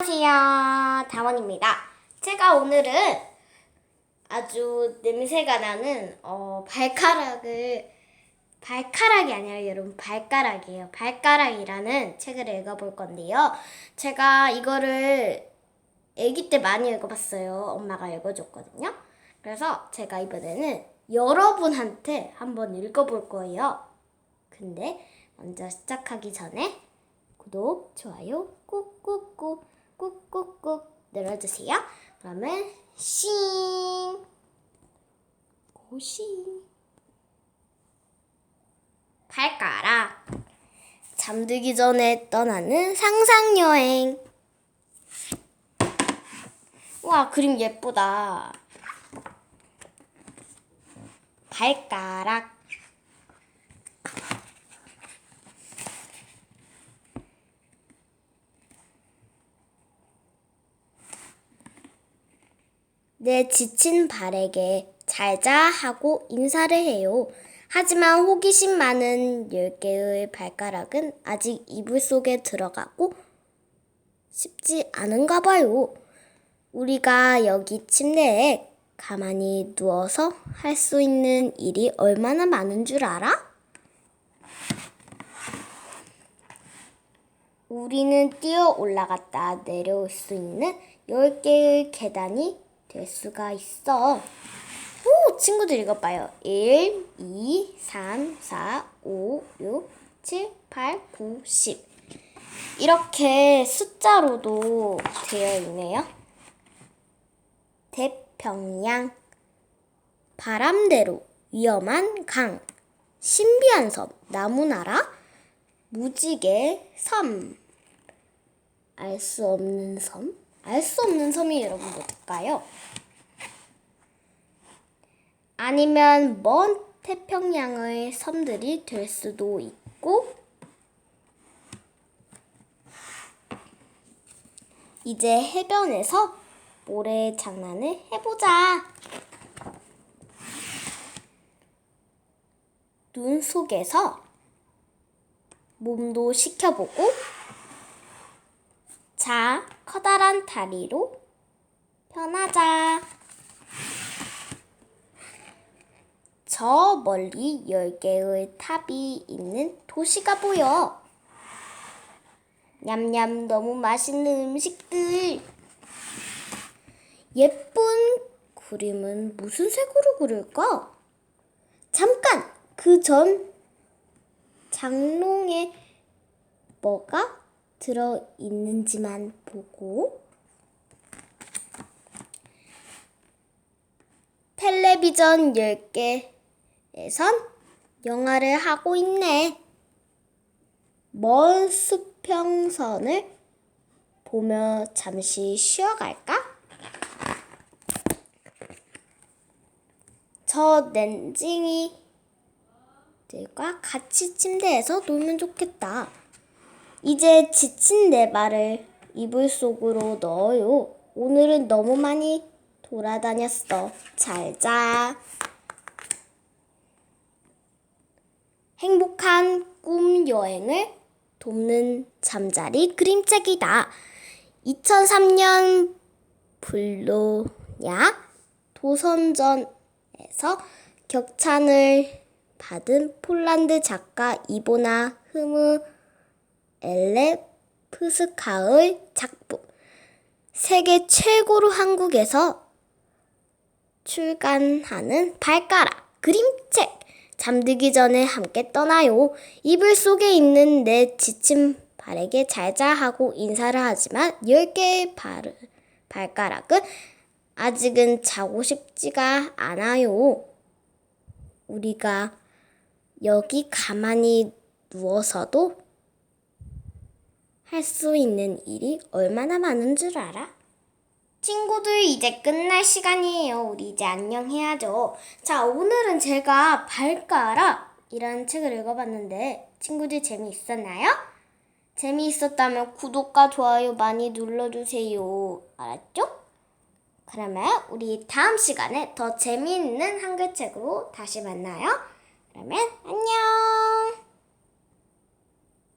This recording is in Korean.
안녕하세요. 다원입니다. 제가 오늘은 아주 냄새가 나는 어, 발가락을 발가락이 아니라 여러분 발가락이에요. 발가락이라는 책을 읽어볼 건데요. 제가 이거를 아기 때 많이 읽어봤어요. 엄마가 읽어줬거든요. 그래서 제가 이번에는 여러분한테 한번 읽어볼 거예요. 근데 먼저 시작하기 전에 구독, 좋아요 꾹꾹꾹 꾹꾹꾹 눌러주세요. 그러면 싱 고싱 발가락 잠들기 전에 떠나는 상상 여행. 와 그림 예쁘다. 발가락 내 지친 발에게 잘자 하고 인사를 해요. 하지만 호기심 많은 열 개의 발가락은 아직 이불 속에 들어가고 싶지 않은가 봐요. 우리가 여기 침대에 가만히 누워서 할 수 있는 일이 얼마나 많은 줄 알아? 우리는 뛰어 올라갔다 내려올 수 있는 10개의 계단이 될 수가 있어. 오, 친구들 읽어봐요. 1, 2, 3, 4, 5, 6, 7, 8, 9, 10. 이렇게 숫자로도 되어 있네요. 태평양, 바람대로, 위험한 강, 신비한 섬, 나무나라, 무지개, 섬, 알 수 없는 섬? 알 수 없는 섬이 여러분 뭘까요? 아니면 먼 태평양의 섬들이 될 수도 있고 이제 해변에서 모래 장난을 해보자. 눈 속에서 몸도 식혀보고 자, 커다란 다리로 편하자. 저 멀리 열 개의 탑이 있는 도시가 보여. 냠냠 너무 맛있는 음식들. 예쁜 그림은 무슨 색으로 그릴까? 잠깐! 그 전 장롱에 뭐가 들어 있는지만 보고 텔레비전 10개에선 영화를 하고 있네. 먼 수평선을 보며 잠시 쉬어갈까? 저 낸징이들과 같이 침대에서 놀면 좋겠다. 이제 지친 내 발을 이불 속으로 넣어요. 오늘은 너무 많이 돌아다녔어. 잘 자. 행복한 꿈 여행을 돕는 잠자리 그림책이다. 2003년 블로냐 도선전에서 격찬을 받은 폴란드 작가 이보나 흐무 엘레프스카의 작품. 세계 최고로 한국에서 출간하는 발가락 그림책. 잠들기 전에 함께 떠나요. 이불 속에 있는 내 지친 발에게 잘자 하고 인사를 하지만 10개의 발, 발가락은 아직은 자고 싶지가 않아요. 우리가 여기 가만히 누워서도 할 수 있는 일이 얼마나 많은 줄 알아? 친구들 이제 끝날 시간이에요. 우리 이제 안녕 해야죠. 자, 오늘은 제가 발가락 이라는 책을 읽어봤는데 친구들 재미있었나요? 재미있었다면 구독과 좋아요 많이 눌러주세요. 알았죠? 그러면 우리 다음 시간에 더 재미있는 한글책으로 다시 만나요. 그러면 안녕!